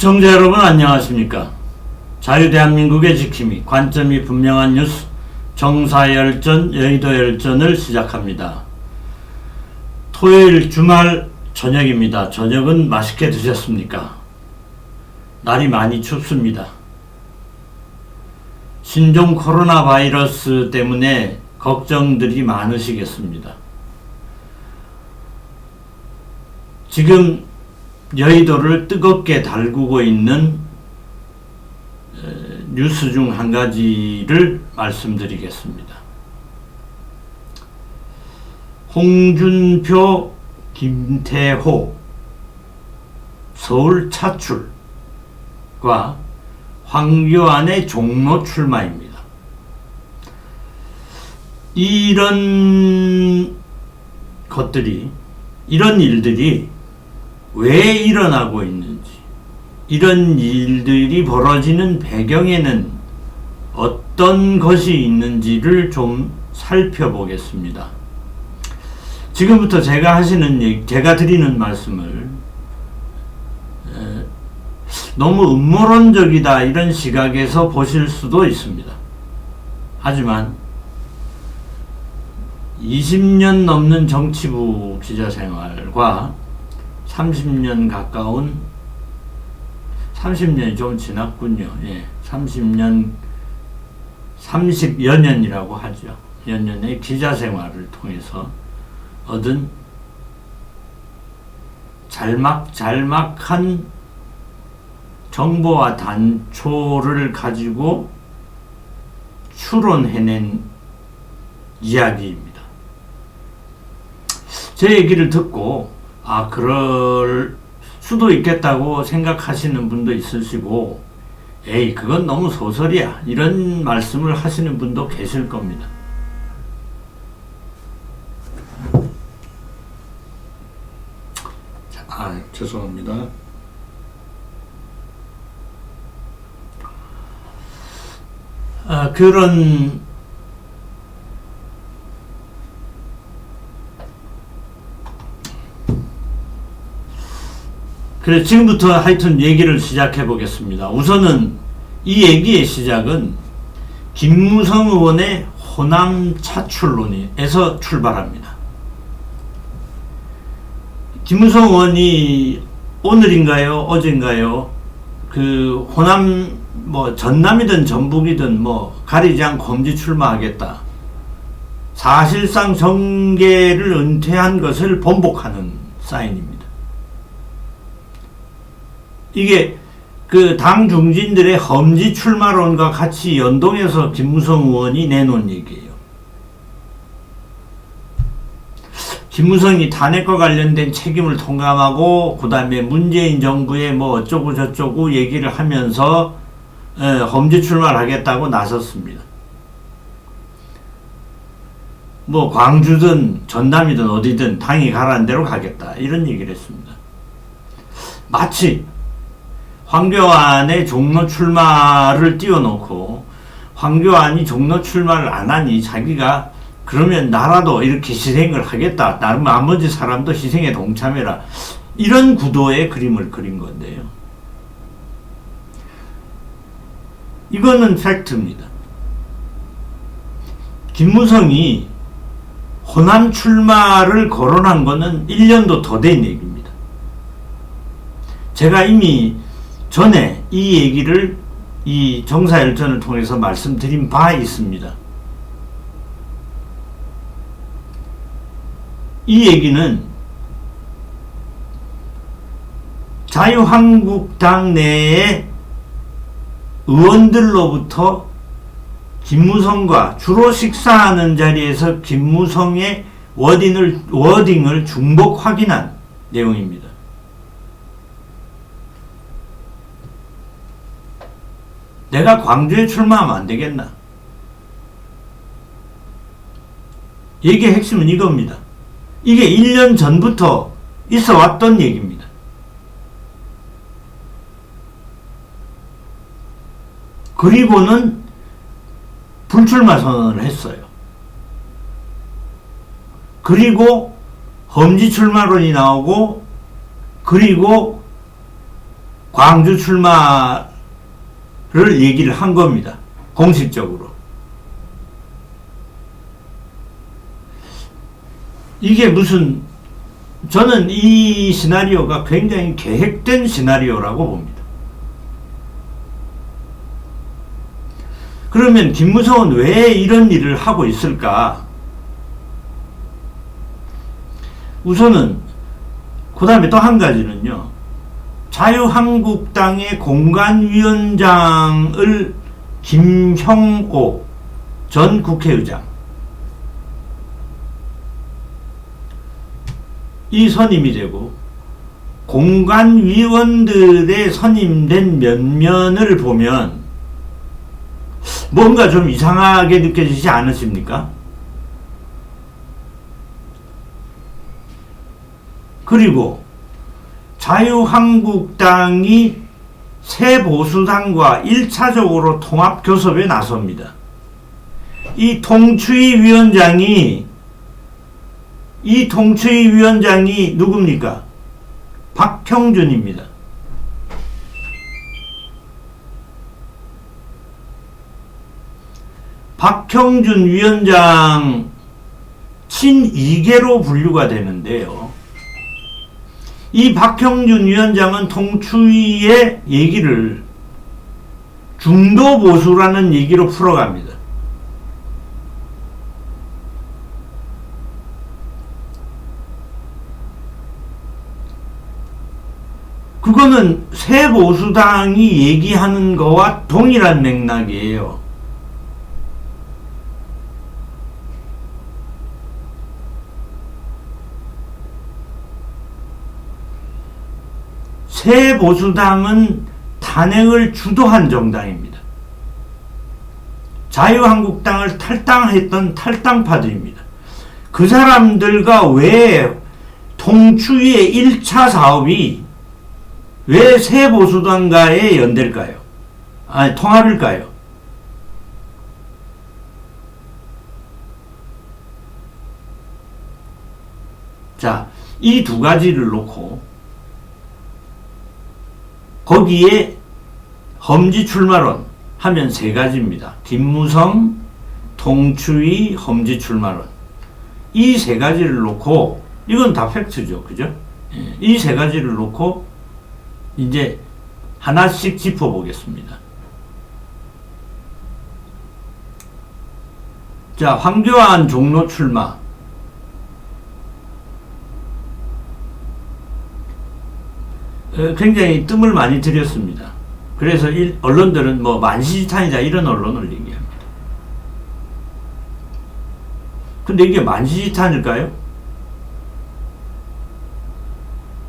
시청자 여러분 안녕하십니까? 자유대한민국의 지킴이 관점이 분명한 뉴스 정사열전 여의도열전을 시작합니다. 토요일 주말 저녁입니다. 저녁은 맛있게 드셨습니까? 날이 많이 춥습니다. 신종 코로나 바이러스 때문에 걱정들이 많으시겠습니다. 지금 여의도를 뜨겁게 달구고 있는 에, 뉴스 중 한 가지를 말씀드리겠습니다. 홍준표, 김태호 서울 차출과 황교안의 종로 출마입니다. 이런 것들이 이런 일들이 왜 일어나고 있는지, 이런 일들이 벌어지는 배경에는 어떤 것이 있는지를 좀 살펴보겠습니다. 지금부터 제가 하시는 제가 드리는 말씀을 에, 너무 음모론적이다 이런 시각에서 보실 수도 있습니다. 하지만 20년 넘는 정치부 기자 생활과 30년 가까운 30년이 좀 지났군요. 예. 30년 30여 년이라고 하죠. 연년의 기자 생활을 통해서 얻은 잘막잘막한 정보와 단초를 가지고 추론해낸 이야기입니다. 제 얘기를 듣고 아 그럴 수도 있겠다고 생각하시는 분도 있으시고 에이 그건 너무 소설이야 이런 말씀을 하시는 분도 계실 겁니다. 자, 아 죄송합니다. 아, 그런 그래 지금부터 하여튼 얘기를 시작해 보겠습니다. 우선은 이 얘기의 시작은 김무성 의원의 호남 차출론에서 출발합니다. 김무성 의원이 오늘인가요, 어젠가요? 그 호남 뭐 전남이든 전북이든 뭐 가리지 않고 험지 출마하겠다. 사실상 정계를 은퇴한 것을 번복하는 사인입니다. 이게 그 당 중진들의 험지 출마론과 같이 연동해서 김무성 의원이 내놓은 얘기예요. 김무성이 탄핵과 관련된 책임을 통감하고 그 다음에 문재인 정부의 뭐 어쩌고 저쩌고 얘기를 하면서 에, 험지 출마를 하겠다고 나섰습니다. 뭐 광주든 전남이든 어디든 당이 가라는 대로 가겠다 이런 얘기를 했습니다. 마치 황교안의 종로 출마를 띄워놓고 황교안이 종로 출마를 안 하니 자기가 그러면 나라도 이렇게 희생을 하겠다. 나름 나머지 사람도 희생에 동참해라. 이런 구도의 그림을 그린 건데요. 이거는 팩트입니다. 김무성이 호남 출마를 거론한 거는 1년도 더 된 얘기입니다. 제가 이미 전에 이 얘기를 이 정사열전을 통해서 말씀드린 바 있습니다. 이 얘기는 자유한국당 내의 의원들로부터 김무성과 주로 식사하는 자리에서 김무성의 워딩을, 워딩을 중복 확인한 내용입니다. 내가 광주에 출마하면 안 되겠나? 얘기의 핵심은 이겁니다. 이게 1년 전부터 있어 왔던 얘기입니다. 그리고는 불출마 선언을 했어요. 그리고 험지 출마론이 나오고 그리고 광주 출마 를 얘기를 한 겁니다. 공식적으로. 이게 무슨 저는 이 시나리오가 굉장히 계획된 시나리오라고 봅니다. 그러면 김무성은 왜 이런 일을 하고 있을까? 우선은 그 다음에 또 한 가지는요. 자유한국당의 공관위원장을 김형오 전 국회의장 이 선임이 되고 공관위원들의 선임된 면면을 보면 뭔가 좀 이상하게 느껴지지 않으십니까? 그리고 자유한국당이 새 보수당과 1차적으로 통합교섭에 나섭니다. 이 통추위 위원장이 이 통추위 위원장이 누굽니까? 박형준입니다. 박형준 위원장 친이계로 분류가 되는데요. 이 박형준 위원장은 통추위의 얘기를 중도 보수라는 얘기로 풀어갑니다. 그거는 새 보수당이 얘기하는 거와 동일한 맥락이에요. 새 보수당은 탄핵을 주도한 정당입니다. 자유한국당을 탈당했던 탈당파들입니다. 그 사람들과 왜 통추위의 1차 사업이 왜 새 보수당과의 연대일까요? 아니, 통합일까요? 자, 이 두 가지를 놓고 거기에 험지 출마론 하면 세 가지입니다. 김무성, 통추위, 험지 출마론. 이 세 가지를 놓고 이건 다 팩트죠. 그죠? 이 세 가지를 놓고 이제 하나씩 짚어보겠습니다. 자, 황교안 종로 출마. 굉장히 뜸을 많이 들였습니다. 그래서 일, 언론들은 뭐 만시지탄이다 이런 언론을 얘기합니다. 근데 이게 만시지탄일까요?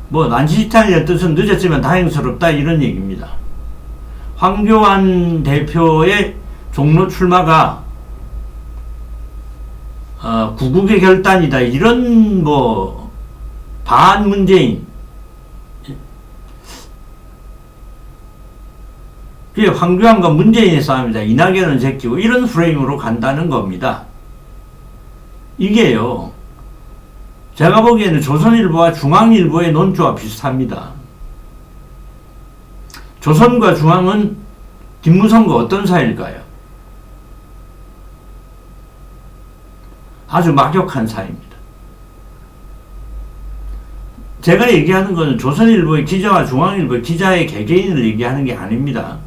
뭐 만시지탄이라는 뜻은 늦었지만 다행스럽다 이런 얘기입니다. 황교안 대표의 종로 출마가 어, 구국의 결단이다 이런 뭐 반문재인 그게 황교안과 문재인의 싸움이다. 이낙연은 제끼고 이런 프레임으로 간다는 겁니다. 이게요. 제가 보기에는 조선일보와 중앙일보의 논조와 비슷합니다. 조선과 중앙은 김무성과 어떤 사이일까요? 아주 막역한 사이입니다. 제가 얘기하는 것은 조선일보의 기자와 중앙일보의 기자의 개개인을 얘기하는 게 아닙니다.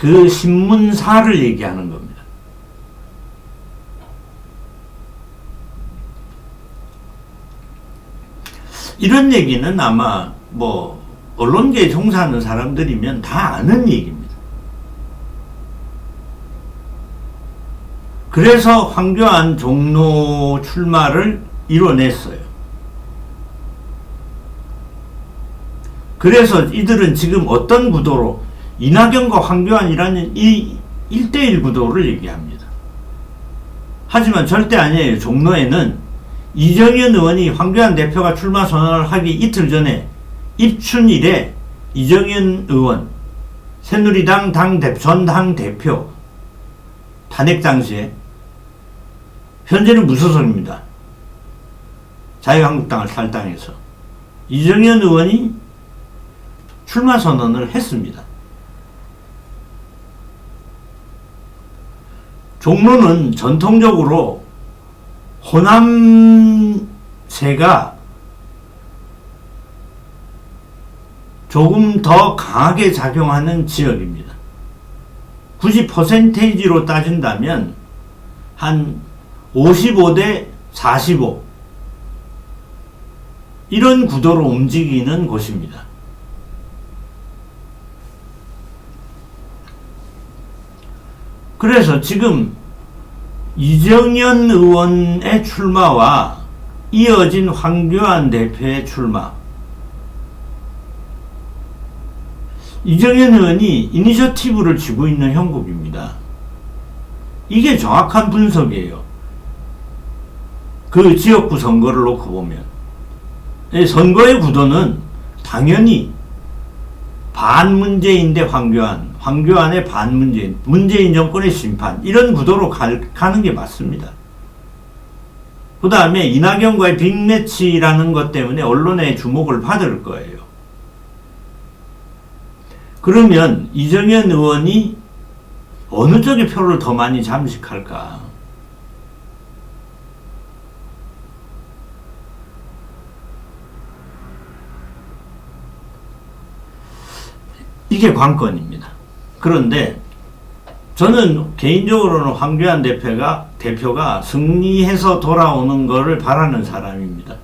그 신문사를 얘기하는 겁니다. 이런 얘기는 아마 뭐 언론계에 종사하는 사람들이면 다 아는 얘기입니다. 그래서 황교안 종로 출마를 이뤄냈어요. 그래서 이들은 지금 어떤 구도로 이낙연과 황교안이라는 이 1대1 구도를 얘기합니다. 하지만 절대 아니에요. 종로에는 이정현 의원이 황교안 대표가 출마 선언을 하기 이틀 전에 입춘일에 이정현 의원 새누리당 당 전당 대표 탄핵 당시에 현재는 무소속입니다. 자유한국당을 탈당해서 이정현 의원이 출마 선언을 했습니다. 종로는 전통적으로 호남세가 조금 더 강하게 작용하는 지역입니다. 굳이 퍼센테이지로 따진다면 한 55대 45 이런 구도로 움직이는 곳입니다. 그래서 지금 이정현 의원의 출마와 이어진 황교안 대표의 출마 이정현 의원이 이니셔티브를 쥐고 있는 형국입니다. 이게 정확한 분석이에요. 그 지역구 선거를 놓고 보면 예, 선거의 구도는 당연히 반문재인 대 황교안, 황교안의 반문재인, 문재인 정권의 심판 이런 구도로 갈, 가는 게 맞습니다. 그 다음에 이낙연과의 빅매치라는 것 때문에 언론의 주목을 받을 거예요. 그러면 이정현 의원이 어느 쪽의 표를 더 많이 잠식할까? 이게 관건입니다. 그런데 저는 개인적으로는 황교안 대표가 대표가 승리해서 돌아오는 것을 바라는 사람입니다.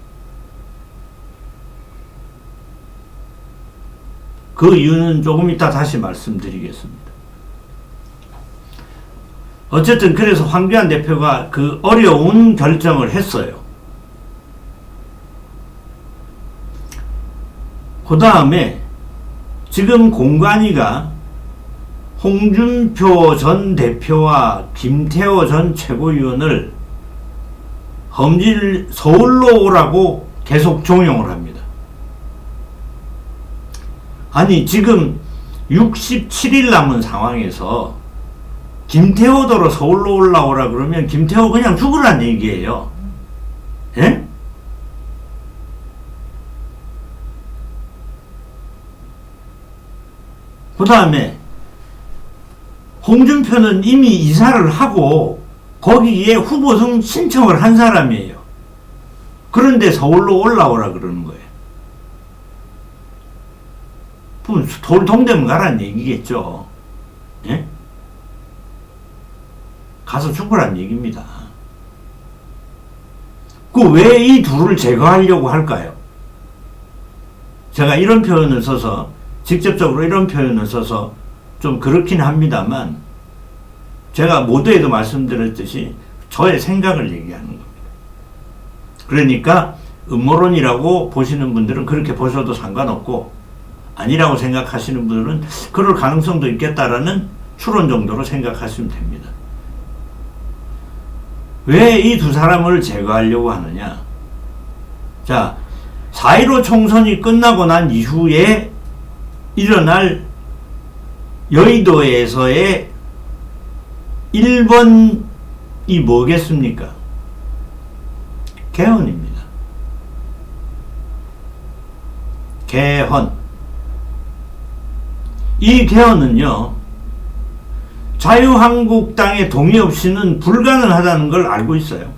그 이유는 조금 이따 다시 말씀드리겠습니다. 어쨌든 그래서 황교안 대표가 그 어려운 결정을 했어요. 그 다음에 지금 공관위가 홍준표 전 대표와 김태호 전 최고위원을 험질 서울로 오라고 계속 종용을 합니다. 아니 지금 67일 남은 상황에서 김태호더러 서울로 올라오라 그러면 김태호 그냥 죽으란 얘기예요. 예? 그 다음에 홍준표는 이미 이사를 하고 거기에 후보등 신청을 한 사람이에요. 그런데 서울로 올라오라 그러는 거예요. 돌동대문 가란 얘기겠죠. 예? 가서 죽으란 얘기입니다. 그 왜 이 둘을 제거하려고 할까요? 제가 이런 표현을 써서 직접적으로 이런 표현을 써서 좀 그렇긴 합니다만 제가 모두에도 말씀드렸듯이 저의 생각을 얘기하는 겁니다. 그러니까 음모론이라고 보시는 분들은 그렇게 보셔도 상관없고 아니라고 생각하시는 분들은 그럴 가능성도 있겠다라는 추론 정도로 생각하시면 됩니다. 왜 이 두 사람을 제거하려고 하느냐? 자, 4.15 총선이 끝나고 난 이후에 일어날 여의도에서의 1번이 뭐겠습니까? 개헌입니다. 개헌. 이 개헌은요, 자유한국당의 동의 없이는 불가능하다는 걸 알고 있어요.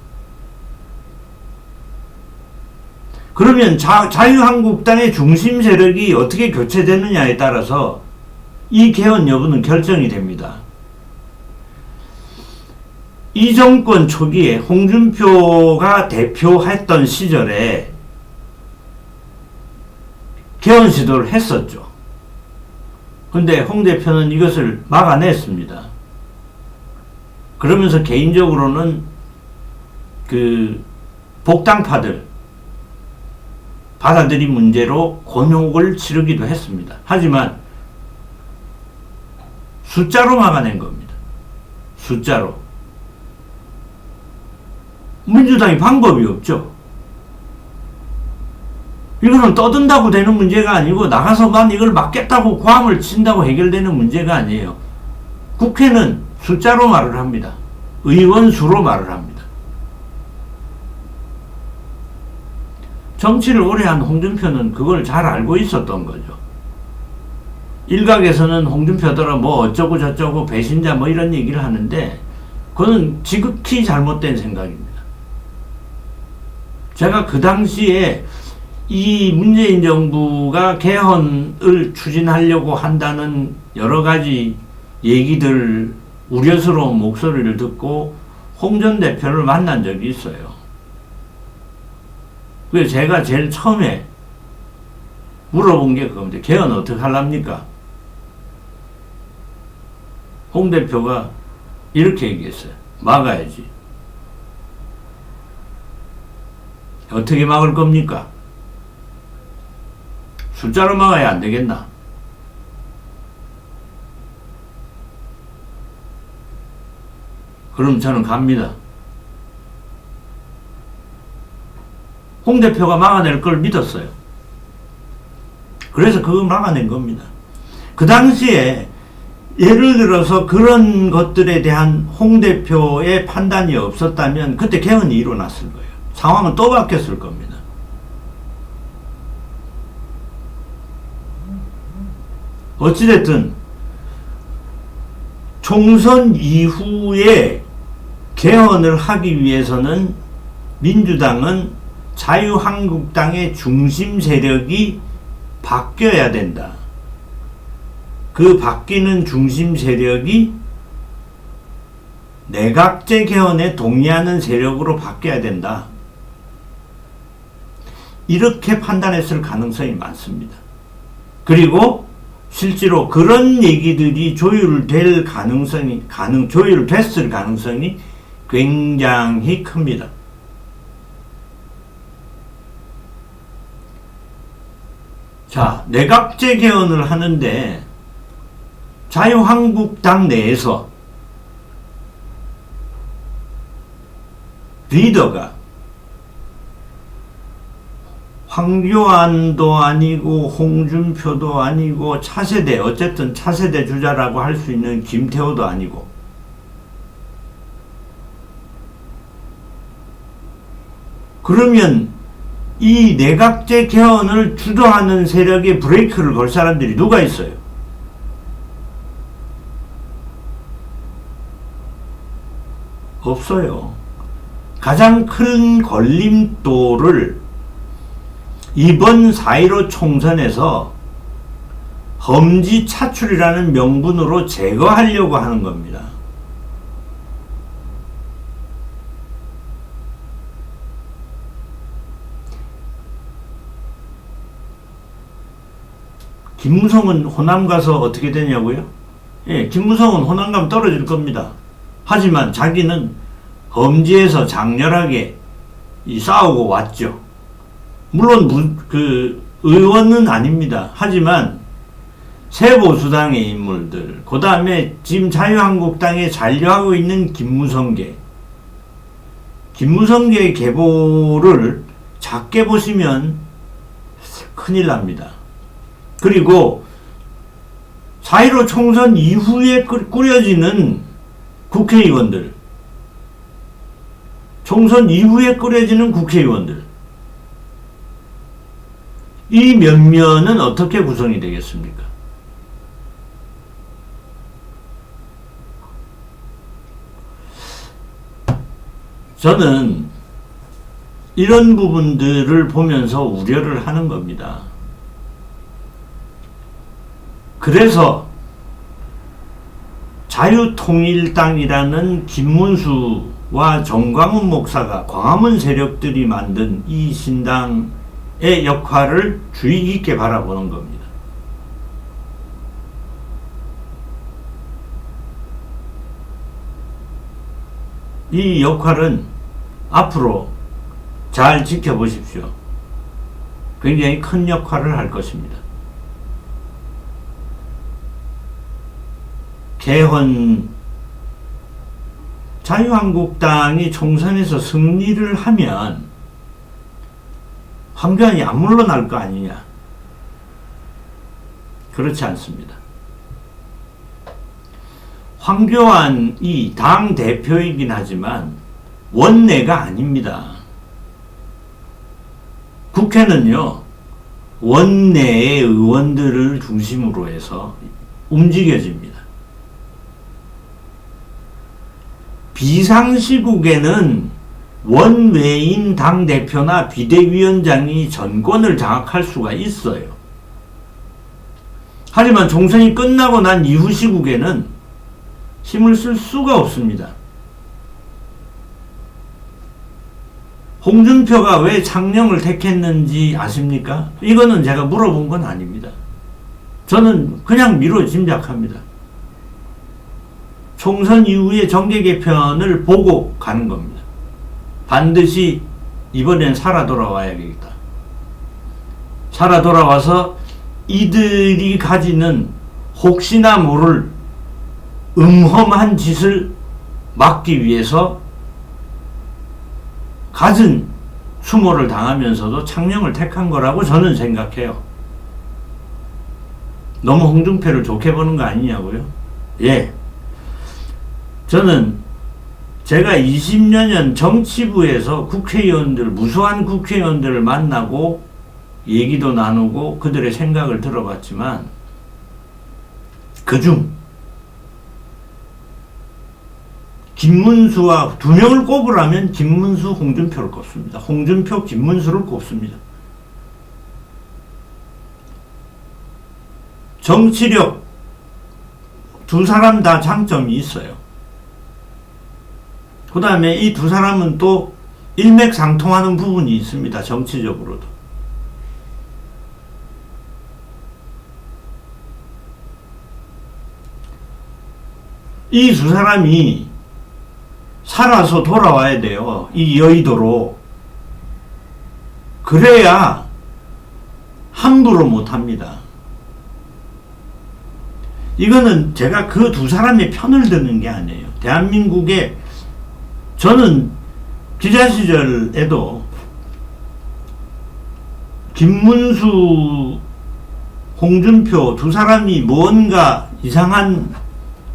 그러면 자, 자유한국당의 중심 세력이 어떻게 교체되느냐에 따라서 이 개헌 여부는 결정이 됩니다. 이 정권 초기에 홍준표가 대표했던 시절에 개헌 시도를 했었죠. 근데 홍 대표는 이것을 막아냈습니다. 그러면서 개인적으로는 그 복당파들 받아들인 문제로 곤욕을 치르기도 했습니다. 하지만 숫자로 막아낸 겁니다. 숫자로. 민주당이 방법이 없죠. 이거는 떠든다고 되는 문제가 아니고 나가서 난 이걸 막겠다고 고함을 친다고 해결되는 문제가 아니에요. 국회는 숫자로 말을 합니다. 의원 수로 말을 합니다. 정치를 오래 한 홍준표는 그걸 잘 알고 있었던 거죠. 일각에서는 홍준표더라 뭐 어쩌고 저쩌고 배신자 뭐 이런 얘기를 하는데 그거는 지극히 잘못된 생각입니다. 제가 그 당시에 이 문재인 정부가 개헌을 추진하려고 한다는 여러 가지 얘기들 우려스러운 목소리를 듣고 홍 전 대표를 만난 적이 있어요. 그래서 제가 제일 처음에 물어본 게 그겁니다. 개헌 어떻게 하랍니까? 홍 대표가 이렇게 얘기했어요. 막아야지. 어떻게 막을 겁니까? 숫자로 막아야 안 되겠나? 그럼 저는 갑니다. 홍 대표가 막아낼 걸 믿었어요. 그래서 그거 막아낸 겁니다. 그 당시에 예를 들어서 그런 것들에 대한 홍 대표의 판단이 없었다면 그때 개헌이 일어났을 거예요. 상황은 또 바뀌었을 겁니다. 어찌됐든 총선 이후에 개헌을 하기 위해서는 민주당은 자유한국당의 중심 세력이 바뀌어야 된다. 그 바뀌는 중심 세력이 내각제 개헌에 동의하는 세력으로 바뀌어야 된다. 이렇게 판단했을 가능성이 많습니다. 그리고 실제로 그런 얘기들이 조율될 가능성이 가능 조율됐을 가능성이 굉장히 큽니다. 자, 내각제 개헌을 하는데 자유한국당 내에서 리더가 황교안도 아니고 홍준표도 아니고 차세대 어쨌든 차세대 주자라고 할 수 있는 김태호도 아니고 그러면 이 내각제 개헌을 주도하는 세력의 브레이크를 걸 사람들이 누가 있어요? 없어요. 가장 큰 걸림돌을 이번 4.15 총선에서 험지 차출이라는 명분으로 제거하려고 하는 겁니다. 김무성은 호남 가서 어떻게 되냐고요? 예, 김무성은 호남 가면 떨어질 겁니다. 하지만 자기는 험지에서 장렬하게 싸우고 왔죠. 물론 무, 그 의원은 아닙니다. 하지만 새보수당의 인물들, 그 다음에 지금 자유한국당에 잔류하고 있는 김무성계, 김무성계 계보를 작게 보시면 큰일 납니다. 그리고 4.15 총선 이후에 꾸려지는 국회의원들, 총선 이후에 꾸려지는 국회의원들, 이 면면은 어떻게 구성이 되겠습니까? 저는 이런 부분들을 보면서 우려를 하는 겁니다. 그래서 자유통일당이라는 김문수와 정광훈 목사가 광화문 세력들이 만든 이 신당의 역할을 주의 깊게 바라보는 겁니다. 이 역할은 앞으로 잘 지켜보십시오. 굉장히 큰 역할을 할 것입니다. 개헌 자유한국당이 총선에서 승리를 하면 황교안이 안 물러날 거 아니냐. 그렇지 않습니다. 황교안이 당 대표이긴 하지만 원내가 아닙니다. 국회는요, 원내의 의원들을 중심으로 해서 움직여집니다. 비상시국에는 원외인 당대표나 비대위원장이 전권을 장악할 수가 있어요. 하지만 총선이 끝나고 난 이후 시국에는 힘을 쓸 수가 없습니다. 홍준표가 왜 창녕을 택했는지 아십니까? 이거는 제가 물어본 건 아닙니다. 저는 그냥 미로 짐작합니다. 총선 이후에 정계 개편을 보고 가는 겁니다. 반드시 이번엔 살아 돌아와야 겠다. 살아 돌아와서 이들이 가지는 혹시나 모를 음험한 짓을 막기 위해서 갖은 수모를 당하면서도 창녕을 택한 거라고 저는 생각해요. 너무 홍준표를 좋게 보는 거 아니냐고요? 예. 저는 제가 20여 년 정치부에서 국회의원들, 무수한 국회의원들을 만나고 얘기도 나누고 그들의 생각을 들어봤지만 그중 김문수와 두 명을 꼽으라면 김문수, 홍준표를 꼽습니다. 홍준표, 김문수를 꼽습니다. 정치력 두 사람 다 장점이 있어요. 그 다음에 이 두 사람은 또 일맥상통하는 부분이 있습니다. 정치적으로도. 이 두 사람이 살아서 돌아와야 돼요. 이 여의도로. 그래야 함부로 못합니다. 이거는 제가 그 두 사람의 편을 드는 게 아니에요. 대한민국의 저는 기자 시절에도 김문수, 홍준표 두 사람이 뭔가 이상한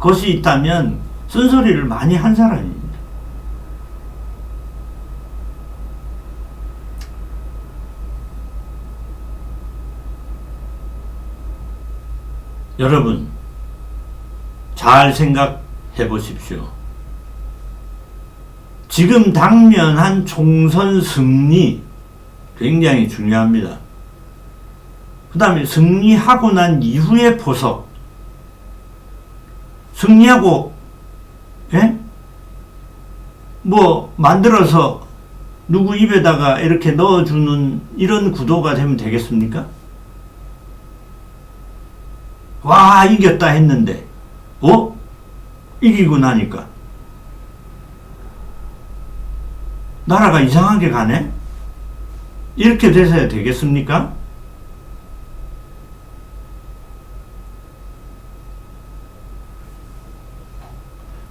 것이 있다면 쓴소리를 많이 한 사람입니다. 여러분, 잘 생각해 보십시오. 지금 당면한 총선 승리 굉장히 중요합니다. 그 다음에 승리하고 난 이후의 포석. 승리하고, 예? 뭐, 만들어서 누구 입에다가 이렇게 넣어주는 이런 구도가 되면 되겠습니까? 와, 이겼다 했는데, 어? 이기고 나니까. 나라가 이상하게 가네? 이렇게 돼서야 되겠습니까?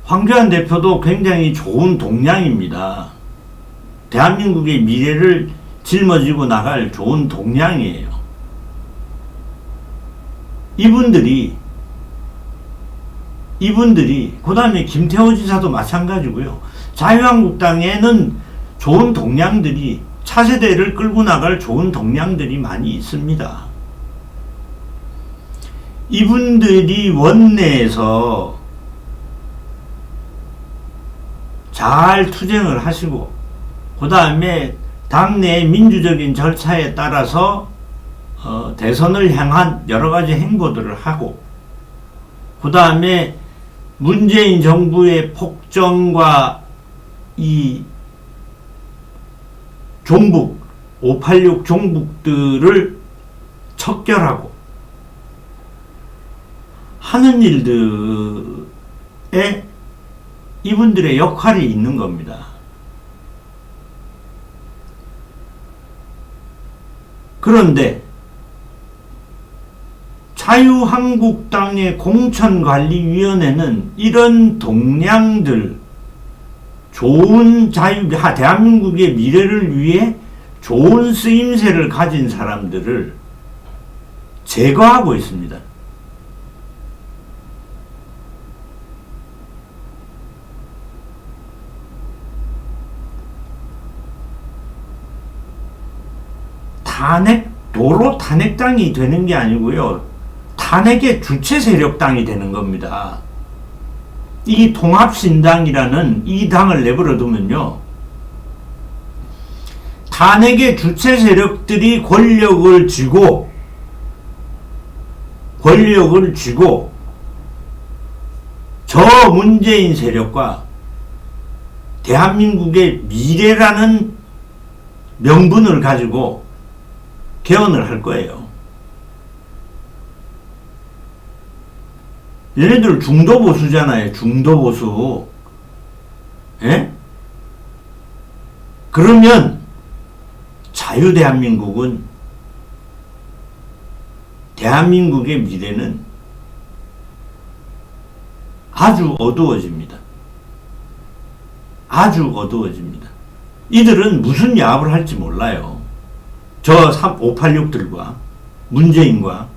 황교안 대표도 굉장히 좋은 동량입니다. 대한민국의 미래를 짊어지고 나갈 좋은 동량이에요. 이분들이 이분들이 그 다음에 김태호 지사도 마찬가지고요. 자유한국당에는 좋은 동량들이 차세대를 끌고 나갈 좋은 동량들이 많이 있습니다. 이분들이 원내에서 잘 투쟁을 하시고 그 다음에 당내 민주적인 절차에 따라서 어, 대선을 향한 여러 가지 행보들을 하고 그 다음에 문재인 정부의 폭정과 이 종북, 586 종북들을 척결하고 하는 일들에 이분들의 역할이 있는 겁니다. 그런데 자유한국당의 공천관리위원회는 이런 동량들, 좋은 자유, 대한민국의 미래를 위해 좋은 쓰임새를 가진 사람들을 제거하고 있습니다. 탄핵 도로 탄핵당이 되는 게 아니고요. 탄핵의 주체 세력당이 되는 겁니다. 이 통합신당이라는 이 당을 내버려 두면요. 탄핵의 주체 세력들이 권력을 쥐고 권력을 쥐고 저 문재인 세력과 대한민국의 미래라는 명분을 가지고 개헌을 할 거예요. 얘네들 중도 보수잖아요. 중도 보수. 예? 그러면 자유 대한민국은 대한민국의 미래는 아주 어두워집니다. 아주 어두워집니다. 이들은 무슨 야합을 할지 몰라요. 저 586들과 문재인과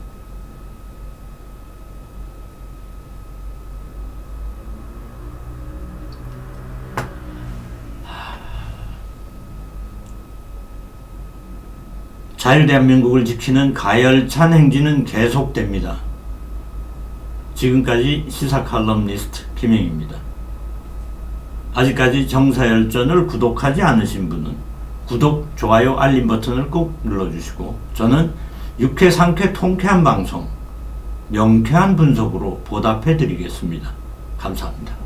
자유대한민국을 지키는 가열찬 행진은 계속됩니다. 지금까지 시사 칼럼니스트 김영입니다. 아직까지 정사열전을 구독하지 않으신 분은 구독, 좋아요, 알림 버튼을 꼭 눌러주시고 저는 육회, 상쾌, 통쾌한 방송, 명쾌한 분석으로 보답해 드리겠습니다. 감사합니다.